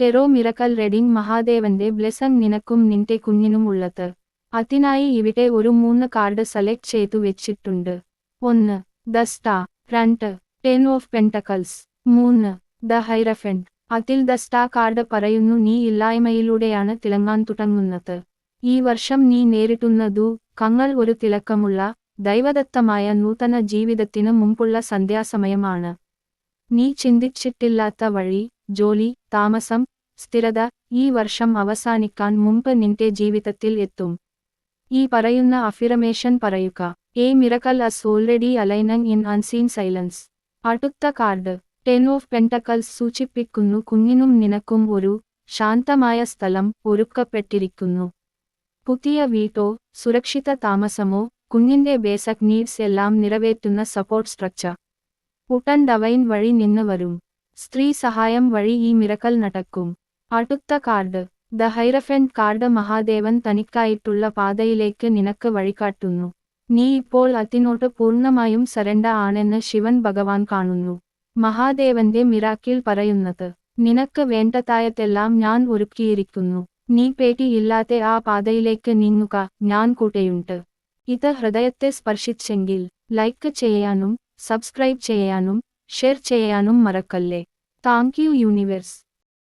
Tarot miracle റെഡിംഗ് മഹാദേവന്റെ ബ്ലെസങ് നിനക്കും നിന്റെ കുഞ്ഞിനും ഉള്ളത്. അതിനായി ഇവിടെ ഒരു മൂന്ന് കാർഡ് സെലക്ട് ചെയ്തു വെച്ചിട്ടുണ്ട്. ഒന്ന് ദ സ്റ്റാർ. രണ്ട് ടെൻ ഓഫ് പെൻടക്കൽസ് മൂന്ന് ദ ഹൈറഫെൻഡ് അതിൽ ദ കാർഡ് പറയുന്നു നീ ഇല്ലായ്മയിലൂടെയാണ് തിളങ്ങാൻ തുടങ്ങുന്നത്. ഈ വർഷം നീ നേരിട്ടുന്നതു കങ്ങൾ ഒരു തിളക്കമുള്ള ദൈവദത്തമായ നൂതന ജീവിതത്തിന് മുമ്പുള്ള സന്ധ്യാസമയമാണ്. നീ ചിന്തിച്ചിട്ടില്ലാത്ത വഴി ജോലി താമസം സ്ഥിരത ഈ വർഷം അവസാനിക്കാൻ മുമ്പ് നിന്റെ ജീവിതത്തിൽ എത്തും. ഈ പറയുന്ന അഫിറമേഷൻ പറയുക. A miracle is already aligning in unseen silence അടുത്ത കാർഡ്. ടെൻ ഓഫ് പെന്റക്കൽസ് സൂചിപ്പിക്കുന്നു കുഞ്ഞിനും നിനക്കും ഒരു ശാന്തമായ സ്ഥലം ഒരുക്കപ്പെട്ടിരിക്കുന്നു. പുതിയ വീട്ടോ സുരക്ഷിത താമസമോ കുഞ്ഞിന്റെ ബേസക് നീഡ്സ് എല്ലാം നിറവേറ്റുന്ന സപ്പോർട്ട് സ്ട്രക്ചർ ഉടൻ ഡവൈൻ വഴി നിന്ന് വരും. സ്ത്രീ സഹായം വഴി ഈ മിറക്കൽ നടക്കും. അടുത്ത card. The hierophant card Mahadevan തനിക്കായിട്ടുള്ള പാതയിലേക്ക് നിനക്ക് വഴികാട്ടുന്നു. നീ ഇപ്പോൾ അതിനോട്ട് പൂർണമായും സരണ്ട ആണെന്ന് ശിവൻ ഭഗവാൻ കാണുന്നു. മഹാദേവന്റെ മിറാക്കിൽ പറയുന്നത് നിനക്ക് വേണ്ടതായതെല്ലാം ഞാൻ ഒരുക്കിയിരിക്കുന്നു. നീ പേടിയില്ലാതെ ആ പാതയിലേക്ക് നീങ്ങുക. ഞാൻ കൂടെയുണ്ട്. ഇത് ഹൃദയത്തെ സ്പർശിച്ചെങ്കിൽ ലൈക്ക് ചെയ്യാനും సబ్స్క్రైబ్ చేయాను షేర్ చేయాను మరకల్లే థ్యాంక్ యూ యూనివర్స్.